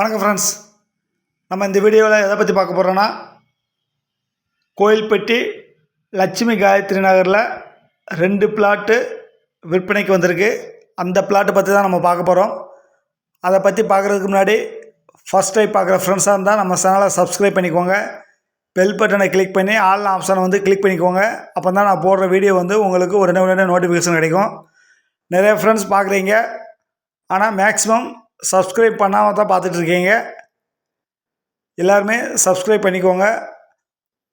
வணக்கம் ஃப்ரெண்ட்ஸ் நம்ம இந்த வீடியோவில் எதை பற்றி பார்க்க போகிறோன்னா கோயில்பட்டி லட்சுமி காயத்ரி நகரில் ரெண்டு பிளாட்டு விற்பனைக்கு வந்திருக்கு. அந்த பிளாட்டை பற்றி தான் நம்ம பார்க்க போகிறோம் அதை பற்றி பார்க்குறதுக்கு முன்னாடி ஃபஸ்ட் டைம் பார்க்குற ஃப்ரெண்ட்ஸாக இருந்தால் நம்ம சேனலை சப்ஸ்கிரைப் பண்ணிக்கோங்க. பெல் பட்டனை கிளிக் பண்ணி ஆல் ஆப்ஷனை வந்து கிளிக் பண்ணிக்கோங்க. அப்போ தான் நான் போடுற வீடியோ வந்து உங்களுக்கு உடனே உடனே நோட்டிஃபிகேஷன் கிடைக்கும். நிறைய ஃப்ரெண்ட்ஸ் பார்க்குறீங்க. ஆனால் மேக்ஸிமம் சப்ஸ்கிரைப் பண்ணாமல் தான் பார்த்துட்ருக்கீங்க. எல்லாருமே சப்ஸ்கிரைப் பண்ணிக்கோங்க.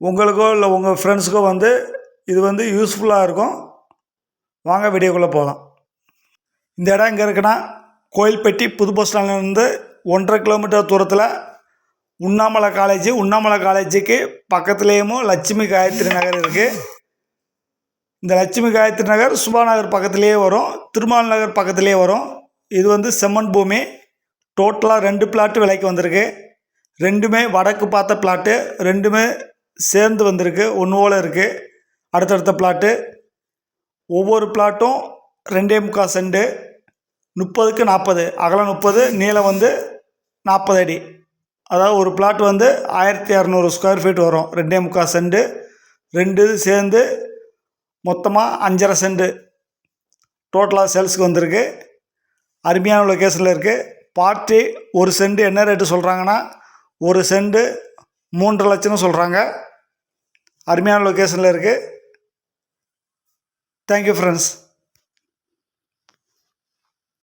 உங்களுக்கோ இல்லை உங்கள் ஃப்ரெண்ட்ஸுக்கோ வந்து இது வந்து யூஸ்ஃபுல்லாக இருக்கும். வாங்க வீடியோக்குள்ளே போகலாம். இந்த இடம் எங்கே இருக்குன்னா கோயில்பட்டி புது பஸ் ஸ்டாண்ட்லேருந்து ஒன்றரை கிலோமீட்டர் தூரத்தில் உண்ணாமலை காலேஜ் உண்ணாமலை காலேஜுக்கு பக்கத்துலேயும் லட்சுமி காயத்ரி நகர் இருக்குது இந்த லட்சுமி காயத்ரி நகர் சுபா நகர் பக்கத்துலேயே வரும். திருமால் நகர் பக்கத்துலேயே வரும். இது வந்து செம்மண் பூமி. டோட்டலாக ரெண்டு பிளாட்டு விலைக்கு வந்திருக்கு. ரெண்டுமே வடக்கு பார்த்த பிளாட்டு ரெண்டுமே சேர்ந்து வந்திருக்கு. ஒன்று போல் இருக்குது அடுத்தடுத்த பிளாட்டு ஒவ்வொரு பிளாட்டும் ரெண்டே முக்கால் செண்டு முப்பதுக்கு நாற்பது அகலம் முப்பது நீளம் வந்து நாற்பது அடி. அதாவது ஒரு பிளாட் வந்து ஆயிரத்தி இரநூறு ஸ்கொயர் ஃபீட் வரும். ரெண்டே முக்கால் செண்டு ரெண்டு சேர்ந்து மொத்தமாக அஞ்சரை செண்டு டோட்டலாக சேல்ஸுக்கு வந்திருக்கு. அருமையான லொக்கேஷனில் இருக்குது பார்ட்டி ஒரு செண்டு என்ன ரேட்டு சொல்கிறாங்கன்னா ஒரு செண்டு மூன்று லட்சம்னு சொல்கிறாங்க அருமையான லொக்கேஷனில் இருக்குது தேங்க்யூ ஃப்ரெண்ட்ஸ்